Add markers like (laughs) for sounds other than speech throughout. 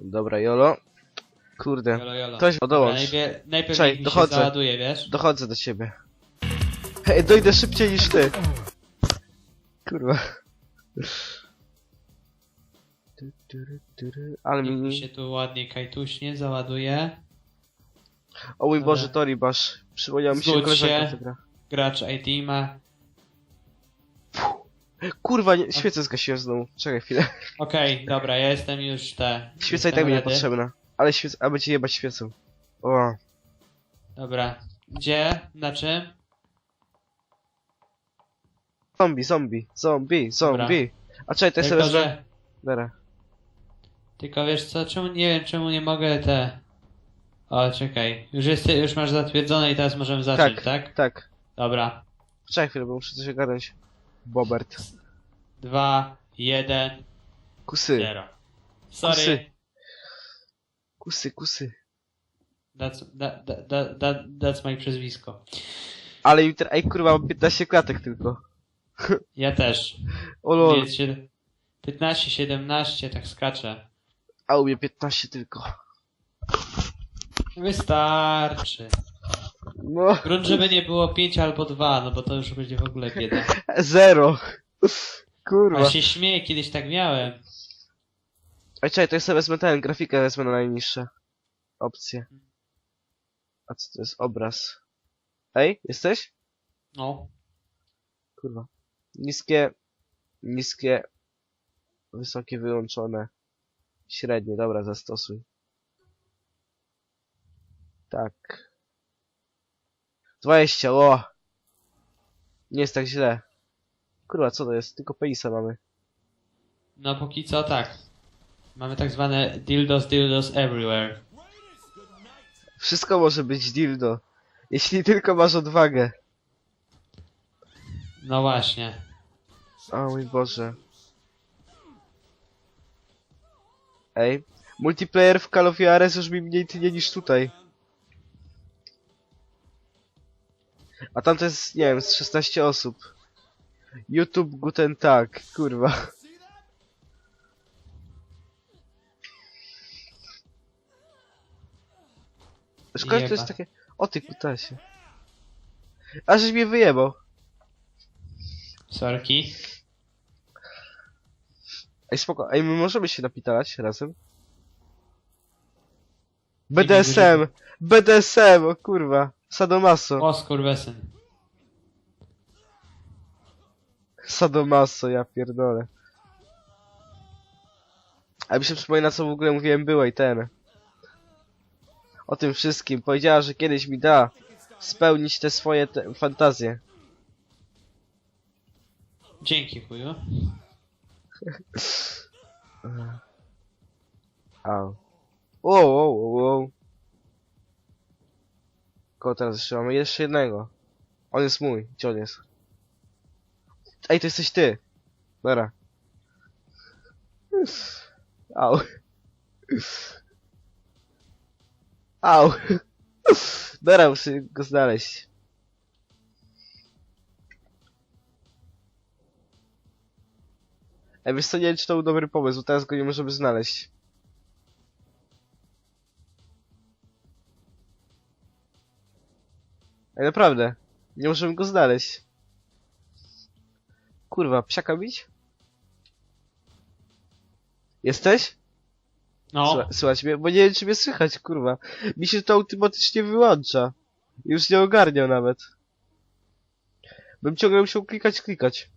Dobra, jolo. Kurde, Jolo, jolo. Ktoś dołącz. najpierw, najpierw Czekaj, niech mi dochodzę. się załaduje, wiesz? Dochodzę do ciebie. Hej, dojdę szybciej niż ty. Kurwa. Tu, tu, ru, tu, ru. Ale Niech mi mi... się tu ładnie kajtuśnie załaduje. O mój. Boże, Toribasz. Przypomniał mi się Zgódź koleżanka, się. Gracz ID ma. Kurwa, nie, świecę zgasiłem znowu. Czekaj chwilę. Okej, dobra, ja jestem już te. Świeca i tak mi nie ready. potrzebna. Ale świec... A będzie jebać świecą. O. Dobra. Gdzie? Na czym? Zombie, zombie, zombie, zombie. A czekaj, to jest Tylko, że... Dobra. Tylko wiesz co, czemu nie wiem, czemu nie mogę te... O, czekaj. Już jest, już masz zatwierdzone i teraz możemy zacząć, Tak. tak? Tak. Dobra. Czekaj chwilę, bo muszę coś ogarnąć. Bobert. Dwa, jeden, Kusy. zero. Sorry. Kusy. Kusy, kusy. That's, that, that, that, that, that's my przezwisko. Ale teraz... Ej, kurwa, mam 15 klatek tylko. (laughs) Ja też. O lol. Więc się- 15, 17, tak skaczę. A u mnie 15 tylko. Wystarczy. No. Grunt, żeby nie było 5 albo 2, no bo to już będzie w ogóle bieda. (laughs) Zero. Kurwa. A się śmieję, kiedyś tak miałem. Ej, czekaj, to ja sobie wezmę ten, grafikę wezmę na najniższe. Opcje. A co to jest? Obraz. Ej, jesteś? No. Kurwa. Niskie, niskie, wysokie wyłączone. Średnie, dobra, zastosuj. Tak. 20, o! Nie jest tak źle. Kurwa, co to jest? Tylko penisa mamy. No póki co tak. Mamy tak zwane dildos, dildos everywhere. Wszystko może być dildo. Jeśli tylko masz odwagę. No właśnie. O mój Boże. Ej, multiplayer w Call of Juarez już mi mniej tnie niż tutaj. A tam to jest, nie wiem, z 16 osób. YouTube Guten Tag, kurwa. Szkoda, że to jest Jeba. takie... O ty kutasie. A żeś mnie wyjebał. Sorki. Ej, spoko. Ej, my możemy się napitalać razem? BDSM! BDSM, o kurwa. Sadomaso. O skurwesyn. Sadomaso, ja pierdolę. A mi się przypomina, co w ogóle mówiłem byłej ten. O tym wszystkim. Powiedziała, że kiedyś mi da spełnić te swoje te fantazje. Dzięki chuju. (laughs) Au. Wow, wow, wow, wow. Kogo teraz jeszcze mamy? Jeszcze jednego. On jest mój. Gdzie on jest? Ej, to jesteś ty. Dobra. Au. Au. Dobra, muszę go znaleźć. Ej, wiesz co, nie wiem, czy to był dobry pomysł, teraz go nie możemy znaleźć. Ej, naprawdę. Nie możemy go znaleźć. Kurwa, psiaka bić? Jesteś? No. Słucha- Słuchać mnie? Bo nie wiem, czy mnie słychać, kurwa. Mi się to automatycznie wyłącza. Już nie ogarniał nawet. Bym ciągle musiał klikać, klikać.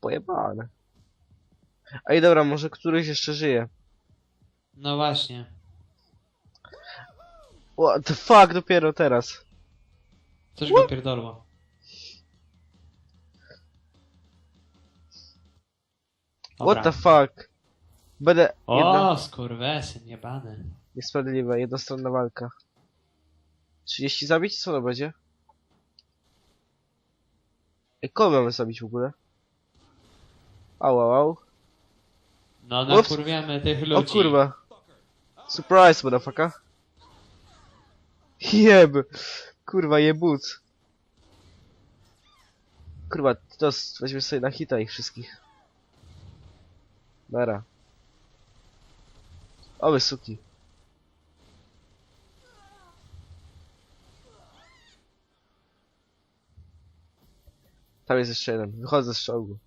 Pojebane. Ej, dobra, może któryś jeszcze żyje. No właśnie. What the fuck, dopiero teraz. Coś go pierdolło. What the fuck. Będę... Jedna... O, skurwesyn, jebany. Niesprawiedliwe, jednostronna walka. 30 zabić? Co to będzie? Ej, kogo mamy zabić w ogóle? Au, au, au. No, Ups. nakurwiamy tych O ludzi. kurwa. Surprise, motherfucker. Jeb. Kurwa, jebut. Kurwa, to weźmy sobie na hita ich wszystkich. Nara. O, wy suki. Tam jest jeszcze jeden. Wychodzę z czołgu.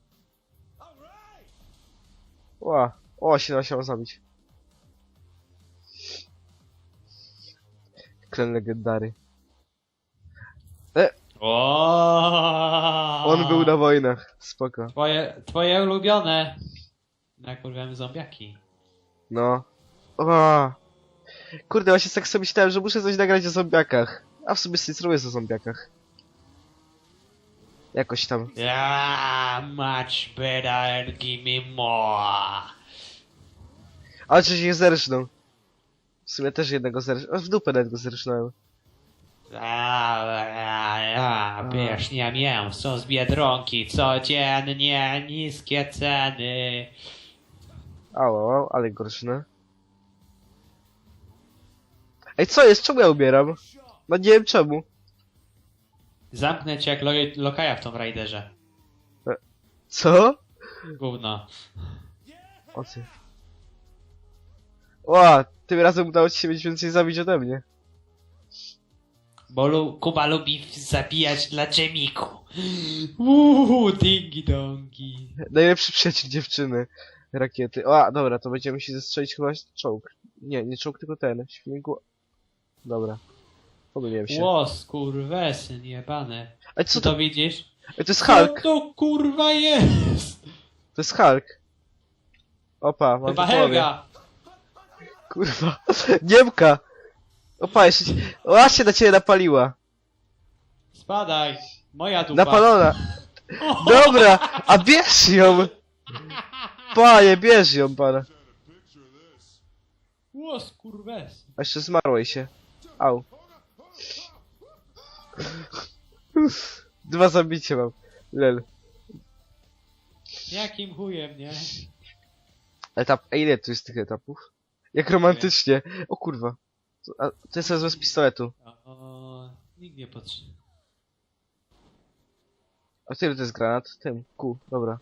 Ła. O, się się zabić. Klan legendary. O! On był na wojnach. Spoko. Twoje, twoje ulubione. Nakurwiamy zombiaki. No. O. Kurde, właśnie tak sobie myślałem, że muszę coś nagrać o zombiakach. A w sumie sobie zrobię o zombiakach. Jakoś tam. Yeah, much better and give me more. Ale czy się zerżną? W sumie też jednego zerżnąłem. W dupę nawet go a, Pysznie mięso z Biedronki, codziennie niskie ceny. Au, au, ale gorszne. Ej, co jest? Czemu ja umieram? No nie wiem czemu. Zamknę cię jak lo lokaja w Tomb Raiderze. Co? Gówno. O ty. Ła, tym razem udało ci się mieć więcej zabić ode mnie. Bo lu Kuba lubi zabijać dla dżemiku. Uuu, dingi dongi. Najlepszy przyjaciel dziewczyny. Rakiety. O, dobra, to będziemy się zestrzelić chyba czołg. Nie, nie czołg, tylko ten. Śmigło. Dobra. Pomyliłem się. Łos, kurwesyn jebany. Ej, Co co to to? widzisz? Ej, to jest Hulk! Co to kurwa jest? To jest Hulk! Opa, mam Chyba głowie. Helga. Kurwa. (laughs) Niemka! Opa, jeszcze... ci- O, się na ciebie napaliła. Spadaj. Moja dupa. Napalona. Dobra, a bierz ją! Panie, bierz ją, pana. Łos, kurwesyn. A jeszcze zmarłej się. Au. Dwa zabicie mam. Lel. Jakim chujem, nie? Etap. A ile tu jest tych etapów? Jak romantycznie. O kurwa. To, a, to jest z pistoletu. O, nikt nie potrzebuje. A tyle to jest granat? Tym. Ku, dobra.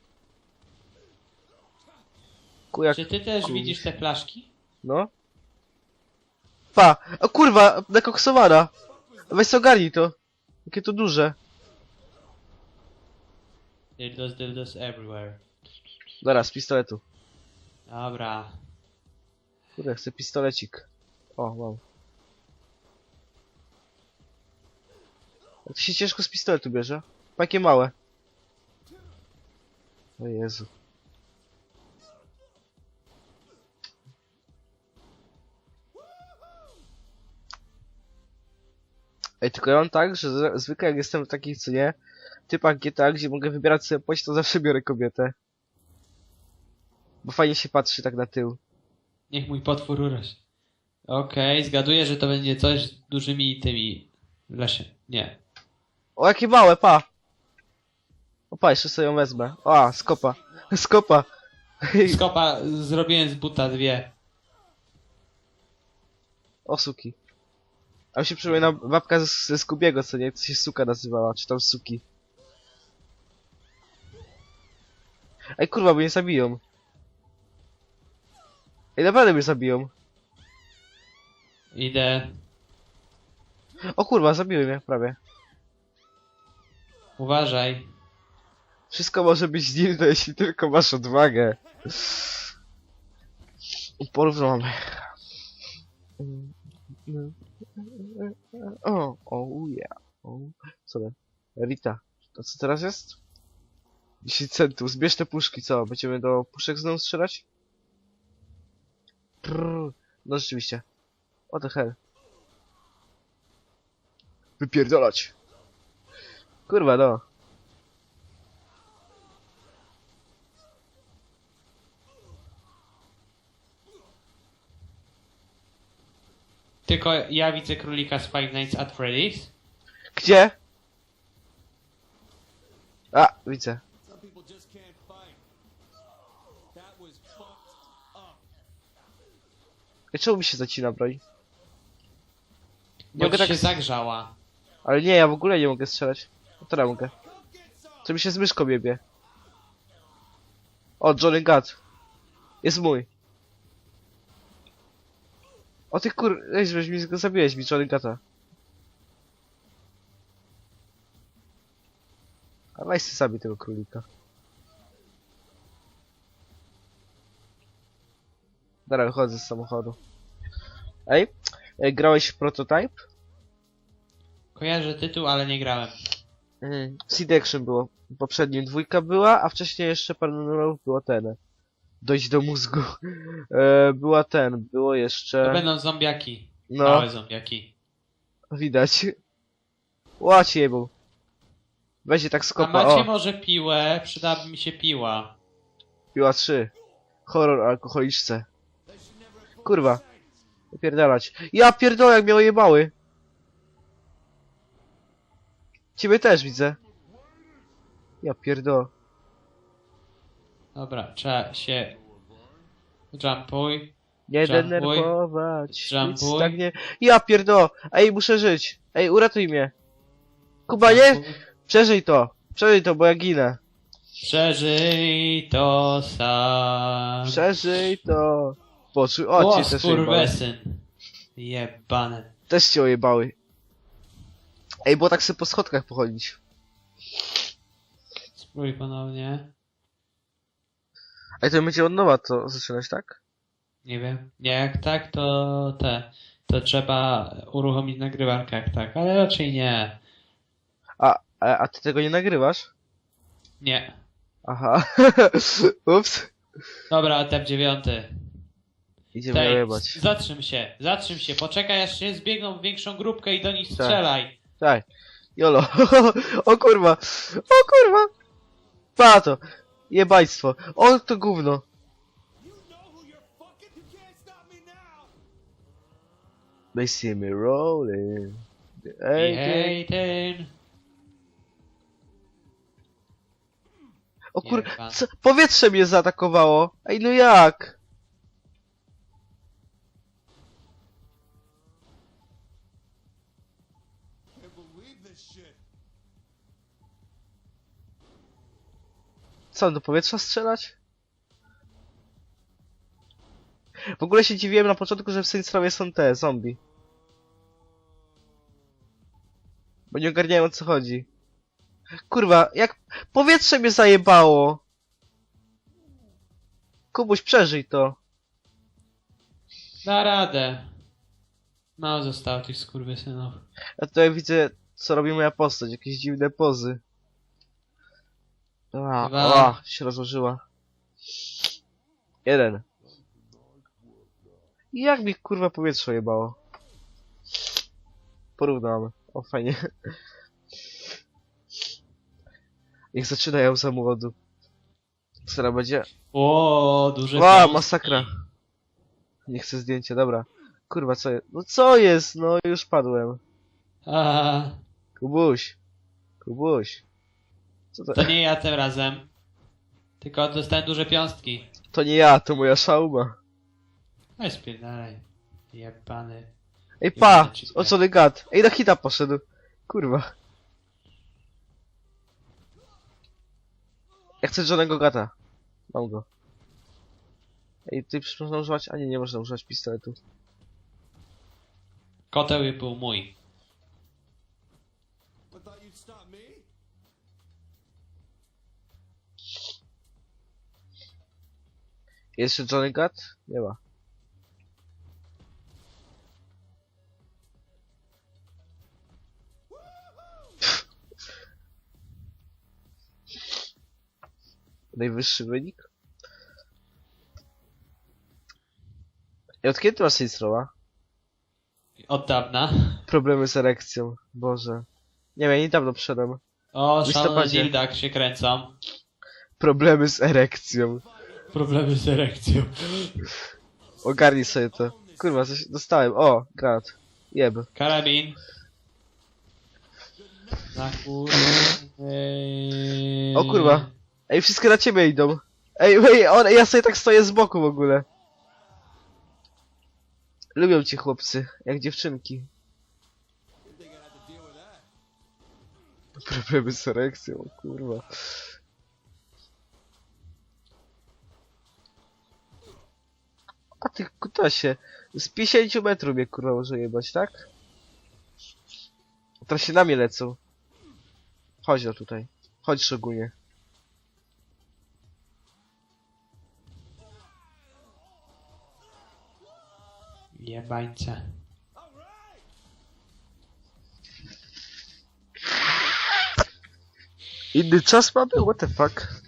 Ku jak... Czy ty też kur- widzisz te flaszki? No. Pa! O kurwa! Nakoksowana! Weź ogarnij to. Jakie to duże. Dildos, dildos everywhere. Dobra, z pistoletu. Dobra. Kurde, chcę pistolecik. O, mam. Jak się ciężko z pistoletu bierze? Takie małe. O Jezu. Ej, tylko ja mam tak, że zwykle jak jestem w takich, co nie, typach GTA, gdzie mogę wybierać sobie płeć, to zawsze biorę kobietę. Bo fajnie się patrzy tak na tył. Niech mój potwór urośnie. Okej, zgaduję, że to będzie coś z dużymi tymi... w lesie. Nie. O, jakie małe, pa! O, pa, jeszcze sobie ją wezmę. O, skopa. (laughs) Skopa. Skopa zrobiłem z buta dwie. O, suki. A mi się przypomina babka ze, ze Skubiego, co nie? To się suka nazywała, czy tam suki. Ej, kurwa, bo mnie zabiją. Ej, naprawdę mnie zabiją. Idę. O kurwa, zabiły mnie, prawie. Uważaj. Wszystko może być dildo, jeśli tylko masz odwagę. Porównamy. O, o, yeah. O, co to? Rita. To co teraz jest? 10 centów. Zbierz te puszki, co? Będziemy do puszek znowu strzelać? No rzeczywiście. What the hell? Wypierdolać. Kurwa, no. Tylko ja widzę królika z Five Nights at Freddy's. Gdzie? A, widzę. Ej, Czemu mi się zacina broń? Bo mogę tak się zagrzała. Ale nie, ja w ogóle nie mogę strzelać. No teraz mogę. Co mi się z myszką jebie? O, Johnny Gat. Jest mój. O ty kur... Ej, mi go zabiłeś, mi Johnny Gata. A weź sobie zabij tego królika. Dobra, wychodzę z samochodu. Ej, ej grałeś w Prototype? Kojarzę tytuł, ale nie grałem. Mhm. Seed Action było. Poprzednim dwójka była, a wcześniej jeszcze parę numerów było ten. Dojść do mózgu. (laughs) E, była ten, było To jeszcze... będą zombiaki. No, Małe zombiaki. widać. Łacie jebą. Weź je tak A skopa, macie o. może piłę? Przydałaby mi się piła. Piła 3. Horror alkoholiczce. Kurwa. Pierdalać. Ja pierdolę, jak mnie jebały. Ciebie też widzę. Ja pierdolę. Dobra, trzeba się... Jumpuj. Nie Jumpuj. denerwować. Nic Jumpuj. tak nie... Ja pierdolę. Ej, muszę żyć. Ej, uratuj mnie. Kuba, nie? Przeżyj to. Przeżyj to, bo ja ginę. Przeżyj to sam. Przeżyj to. Poczuj. O, O, cię też skurwesyn. Jebane. Też cię ojebały. Ej, bo tak sobie po schodkach pochodzić. Spróbuj ponownie. Ej, to będzie od nowa to zaczynać, tak? Nie wiem. Nie, jak tak, to te. To trzeba uruchomić nagrywarkę jak tak, ale raczej nie. A, a, a ty tego nie nagrywasz? Nie. Aha. (laughs) Ups. Dobra, tep dziewiąty. Idziemy Tej, jebać. zatrzym się, zatrzym się, poczekaj aż się zbiegną w większą grupkę i do nich Tak. strzelaj. Tak. Jolo. (laughs) o kurwa. O kurwa. Pa to. Jebaństwo. O to gówno. They see me rolling. Hej, ten. O kur... Co? Powietrze mnie zaatakowało. Ej, no jak? Co, do powietrza strzelać? W ogóle się dziwiłem na początku, że w Saints Rowie są te, zombie. Bo nie ogarniają o co chodzi. Kurwa, jak powietrze mnie zajebało! Kubuś, przeżyj to. Da radę. Mało zostało tych skurwysynów. Ja tutaj widzę, co robi moja postać, jakieś dziwne pozy. A, Dwa. o, się rozłożyła. Jeden. Jak mi kurwa powietrze jebało? Porównamy. O, fajnie. Niech zaczynają za młodu. Co teraz będzie? O, duże Ła, masakra. Nie chcę zdjęcia, dobra. Kurwa, co jest? No co jest? No już padłem. A, Kubuś. Kubuś. Co to? to nie ja tym razem. Tylko dostałem duże piąstki. To nie ja, to moja szauma. Oj, spierdalaj. Jebany. Ej, pa! O co ty gad? Ej, na hita poszedł. Kurwa. Ja chcę Johnego Gata. Mam go. Ej, ty przecież można używać... A nie, nie można używać pistoletu. Koteł był mój. Jest jeszcze Johnny Gat? Nie ma. Najwyższy wynik? I od kiedy masz Saints? Od dawna. Problemy z erekcją. Boże. Nie wiem, ja niedawno przyszedłem. O, szalone dildak się kręcą. Problemy z erekcją. Problemy z erekcją. Ogarnij sobie to. Kurwa, coś dostałem. O, granat. Jeb. Karabin. Na kurwa. O kurwa. Ej, wszystkie na ciebie idą. Ej, ej, on, ja sobie tak stoję z boku w ogóle. Lubią cię chłopcy, jak dziewczynki. Problemy z erekcją, o kurwa. A ty kutasie. Z 50 metrów mnie kurwa może jebać, tak? Teraz się na mnie lecą. Chodź no tutaj. Chodź szogunie. Jebańce. Inny czas mamy? What the fuck?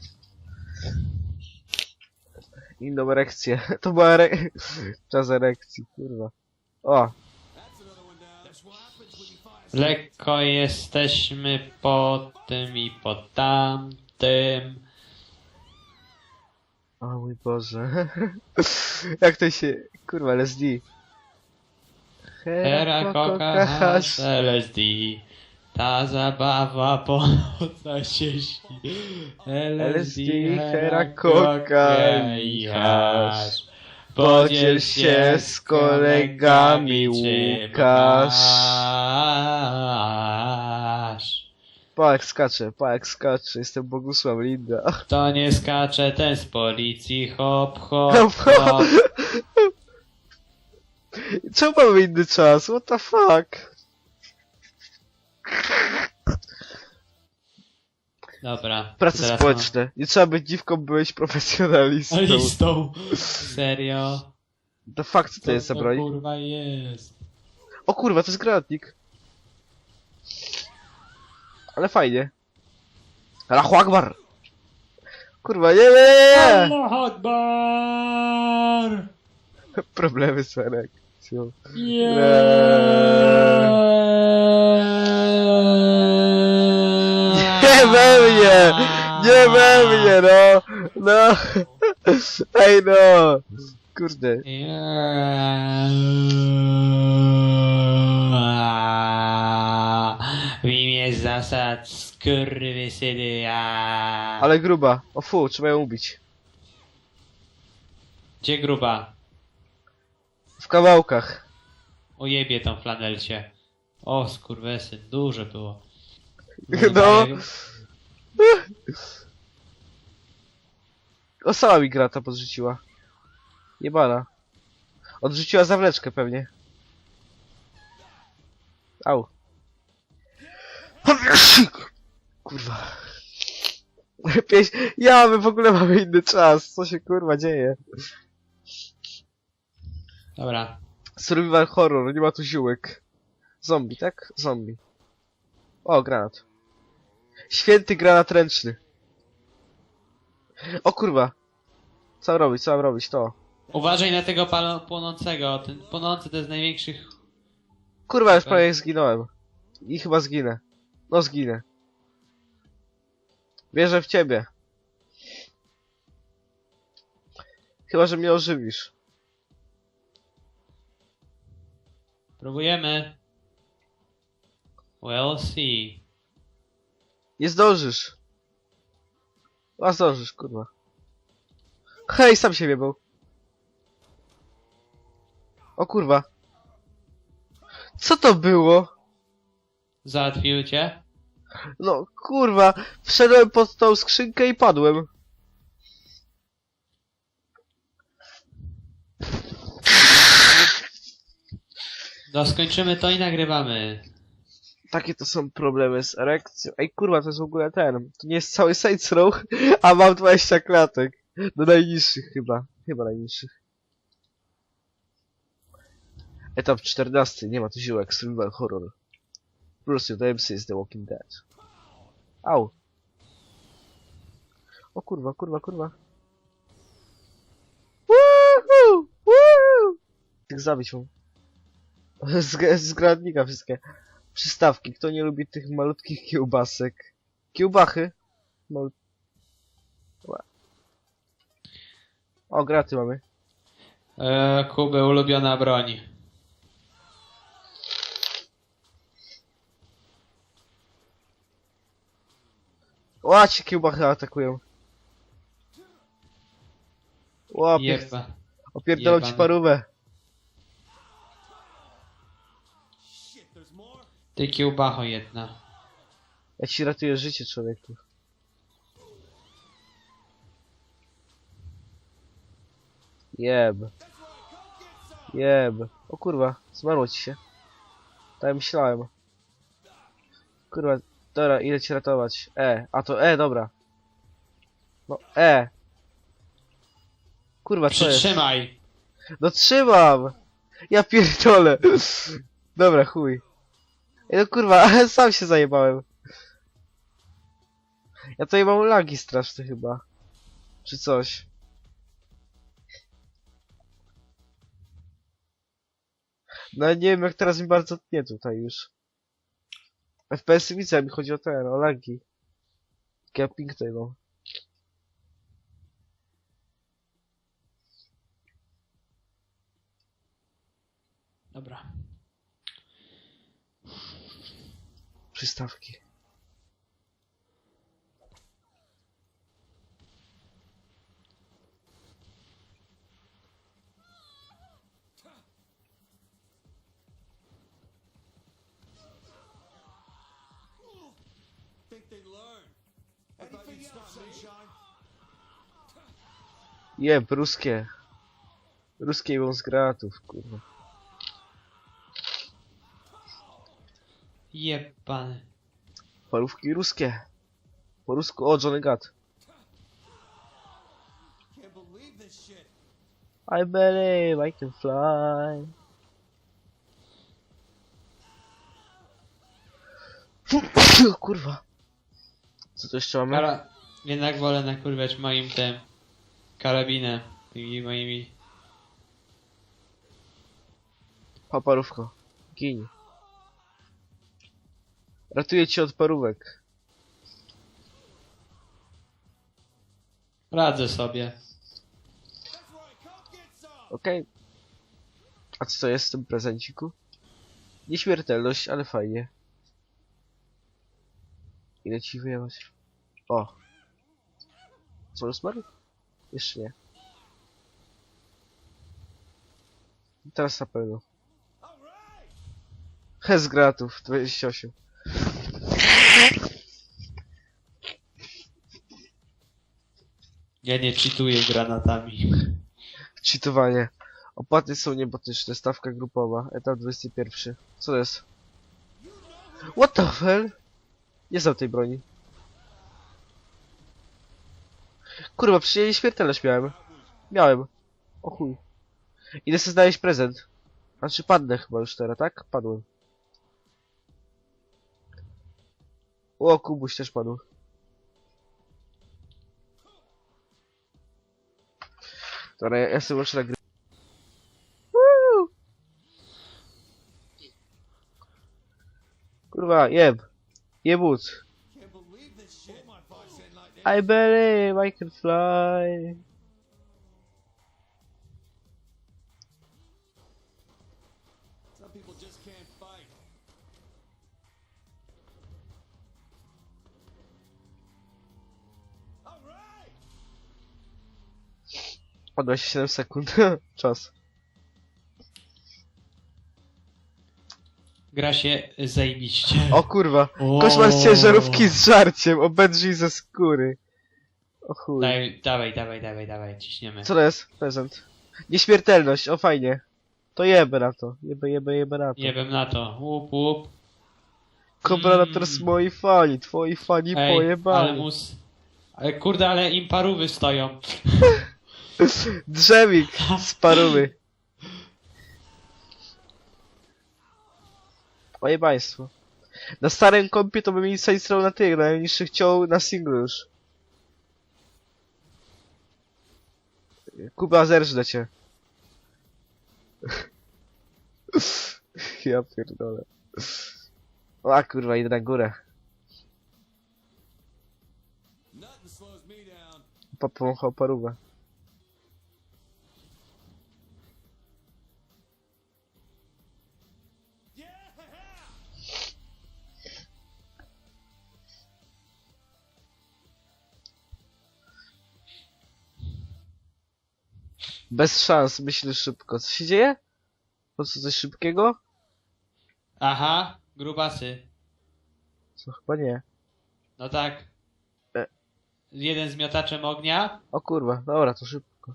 Inną erekcję. (laughs) To była ere... (laughs) czas erekcji, kurwa. O, Lekko jesteśmy po tym i po tamtym. o mój Boże. (laughs) Jak to się... Kurwa, LSD. Hera koka hasz LSD. Ta zabawa (laughs) po nocach się śni. LSD, hera koka i hasz. Podziel się z kolegami, Łukasz. masz. Pa jak skacze, pa jak skacze. Jestem Bogusław Linda. (laughs) Kto nie skacze, ten z policji. Hop, hop, Hop, hop. (laughs) Czemu mamy inny czas? What the fuck? Dobra. Prace społeczne. Nie trzeba być dziwką, byłeś profesjonalistą. Listą. Serio? The fuck, co to jest za to broń? kurwa jest? O kurwa, to jest granatnik. Ale fajnie. Allahu Akbar! Kurwa, nie, nie, nie, nie! Allah Akbar! (laughs) Problemy z erekcją. Nie we mnie! Nie we mnie, no! No! Ej no! Kurde. W imię zasad skurwysyny. Ale gruba. O fu, trzeba ją ubić. Gdzie gruba? W kawałkach. Ojebie tą flanelcie. O skurwesyn, duże było. No. daję- (laughs) O, sama mi grata podrzuciła. Jebana. Odrzuciła zawleczkę pewnie. Au. (coughs) Kurwa. (laughs) Pieś... Ja, my w ogóle mamy inny czas. Co się kurwa dzieje? Dobra. Survival horror, nie ma tu ziółek. Zombie, tak? Zombie. O, granat. Święty granat ręczny. O kurwa. Co mam robić, co mam robić? To. Uważaj na tego pal- płonącego. Ten płonący to jest największych. Kurwa, już prawie zginąłem. I chyba zginę. No zginę. Wierzę w ciebie. Chyba, że mnie ożywisz. Próbujemy. We'll see. Nie zdążysz. A zdążysz, kurwa. Hej, sam siebie był. O kurwa. Co to było? Załatwił cię? No kurwa, wszedłem pod tą skrzynkę i padłem. No skończymy to i nagrywamy. Takie to są problemy z erekcją. Ej kurwa, to jest w ogóle ten. To nie jest cały Saints Row, (laughs) a mam 20 klatek. Do najniższych chyba. Chyba najniższych. Etap 14. Nie ma tu ziółek. Survival horror. Bruce, MC is The Walking Dead. Au. O kurwa, kurwa, kurwa. Woohoo! Woo! Tych zabić mu. (laughs) Z, z wszystkie. Przystawki. Kto nie lubi tych malutkich kiełbasek? Kiełbachy. Mal... O, graty mamy. Eee, Kuby ulubiona broń. Ła, ci kiełbachy atakują. Ła, pier... Opierdolą ci parówę. Ty kiełbacho jedna. Ja ci ratuję życie, człowieku. Jeb. Jeb. O kurwa, zmarło ci się. Tak myślałem. Kurwa, dobra, idę cię ratować. E, a to E, dobra. No, E. Kurwa, co jest? Przytrzymaj! No trzymam! Ja pierdolę. Dobra, chuj. No kurwa, (laughs) sam się zajebałem. Ja tutaj mam lagi straszne chyba. Czy coś. No nie wiem jak teraz mi bardzo tnie tutaj już. FPS-y widzę, mi chodzi o ten, o lagi. Camping tutaj mam. Dobra. Przystawki. Me. Jeb, ruskie. Ruskie ją z gratów, kurwa. Jebany. Parówki ruskie. Po rusku, o, Johnny Gat. I believe I can fly. Kurwa. Co to jeszcze mamy? Kara... Jednak wolę nakurwiać moim tym... Karabinem. Tymi moimi... Paparówko. Gin. Ratuję cię od parówek. Radzę sobie. Okej. A co to jest w tym prezenciku? Nieśmiertelność, ale fajnie. Ile ci wyjebać? O. Co już zmarł? Jeszcze nie. Teraz na pewno. All right. Hez gratów, 28. Ja nie cheatuję granatami. Cheatowanie. Opłaty są niebotyczne, stawka grupowa, etap 21. Co to jest? What the hell? Nie znam tej broni. Kurwa, przecież ja nieśmiertelność miałem. Miałem. O chuj. Idę sobie znaleźć prezent. Znaczy padnę chyba już teraz, tak? Padłem. O, Kubuś też padł. Dobra, ja, ja sobie nagrywać. Woo! Kurwa, jeb. Jebut. I believe I can fly. 27 sekund. (laughs) Czas. Gra się zajebiście. O kurwa. O. Koszmar z ciężarówki z żarciem. Obedrzyj ze skóry. O chuj. Daj, dawaj, dawaj, dawaj, dawaj, ciśniemy. Co to jest? Prezent. Nieśmiertelność, o fajnie. To jebę na to. Jebę, jebę, jebę na to. Wiem na to. Łup, łup. Komprator z mojej fani. Twoi fani Ej, ale mus... Ale kurde, ale im parówy stoją. (laughs) Drzewik z parówy. Pojebaństwo. Na starym kompie to bym mi zainstalował na tych, na najniższych chciał na singlu już. Kuba, zerżnę cię. (laughs) ja pierdolę. O kurwa, idę na górę. Nothing slows Bez szans, myślę szybko. Co się dzieje? Po co coś szybkiego? Aha, grubasy. Co chyba nie. No tak. E. Jeden z miotaczem ognia. O kurwa, dobra, to szybko.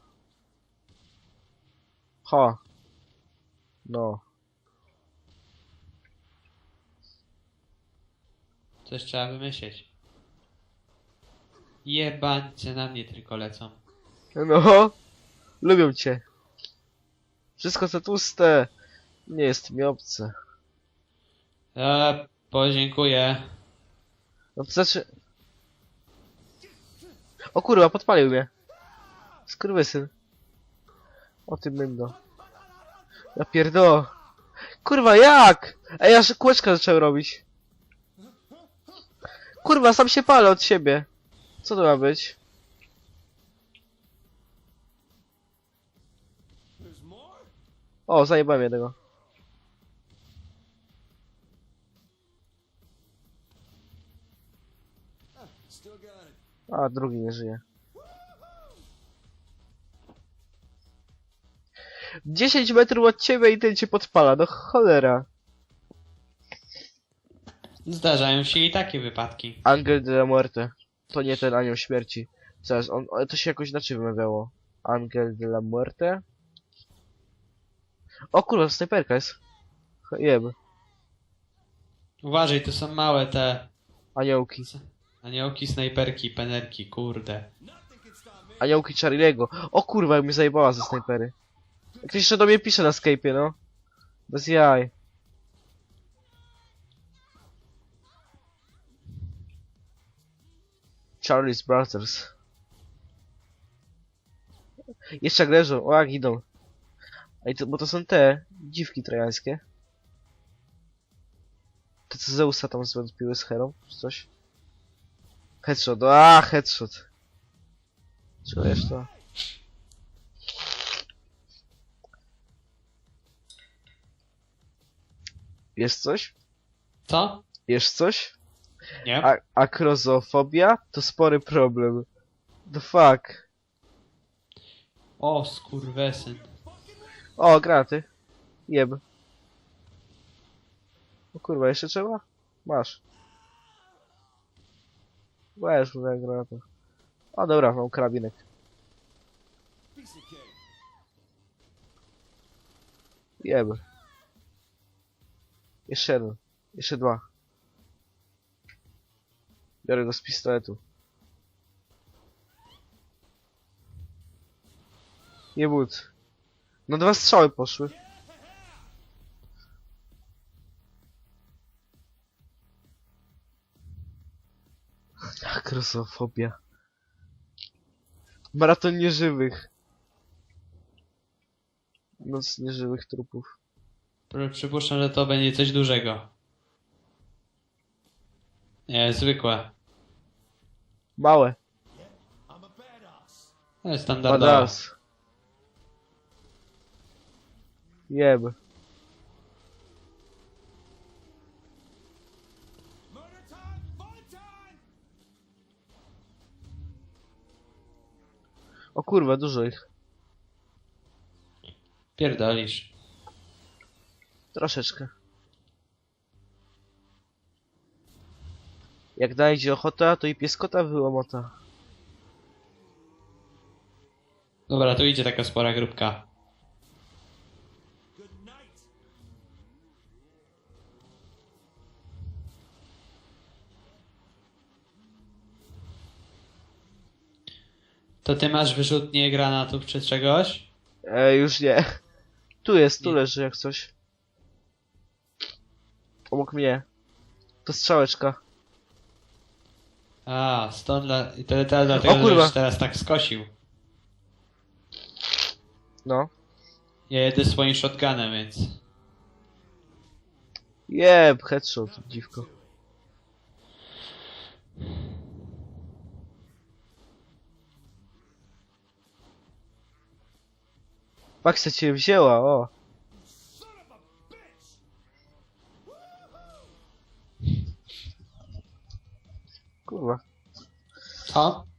Ho. No. Coś trzeba wymyśleć. Jebańce na mnie tylko lecą. No. Lubią cię. Wszystko co tłuste. Nie jest mi obce. Eee, podziękuję. No to znaczy... O kurwa, podpalił mnie. Skurwysyn. O tym będą. Ja pierdo. Kurwa, jak? Ej, aż kółeczka zaczął robić. Kurwa, sam się palę od siebie. Co to ma być? O, zajebałem jednego. A, drugi nie żyje. 10 metrów od ciebie i ten cię podpala, no cholera. Zdarzają się i takie wypadki. Angel de la Muerte. To nie ten anioł śmierci. Zaraz, on, to się jakoś inaczej wymawiało. Angel de la Muerte? O kurwa, snajperka jest. Jeb, Uważaj, tu są małe te aniołki. aniołki, snajperki, penerki, kurde. Aniołki Charlie'ego. O kurwa, jak mnie zajebała ze snajpery. Ktoś jeszcze do mnie pisze na Skype'ie, no. Bez jaj. Charlie's Brothers. Jeszcze leżą, o jak idą. Ej, to, bo to są te dziwki trojańskie. Te co Zeusa tam zwątpiły z Herą, czy coś? Headshot, a headshot. Czujesz to? Jest coś? Co? Jest coś? Nie? A akrozofobia to spory problem. The fuck. O, skurwesyn. O, graty. Jeb. O kurwa, jeszcze trzeba? Masz. Weź ten granatę. O dobra, mam karabinek. Jeb. Jeszcze jeden. Jeszcze dwa. Biorę go z pistoletu. Jebut. No dwa strzały poszły. Akrosofobia. Maraton nieżywych. Noc nieżywych trupów. Pr- Przypuszczam, że to będzie coś dużego. Nie, zwykłe. Małe. Standardowe. Badass. Jeb. O kurwa, dużo ich. Pierdolisz. Troszeczkę. Jak najdzie ochota, to i pieskota wyłomota. Dobra, tu idzie taka spora grupka. To ty masz wyrzutnie granatów czy czegoś? E, już nie. Tu jest, tu Nie. leży jak coś. Obok mnie. To strzałeczka. A, stąd dla... i to, to dlatego, O kurwa. żeś teraz tak skosił. No. Ja jedę swoim shotgunem, więc... Jeb, headshot, dziwko. Faksa cię wzięła, o. Son of a bitch. Kurwa. Co?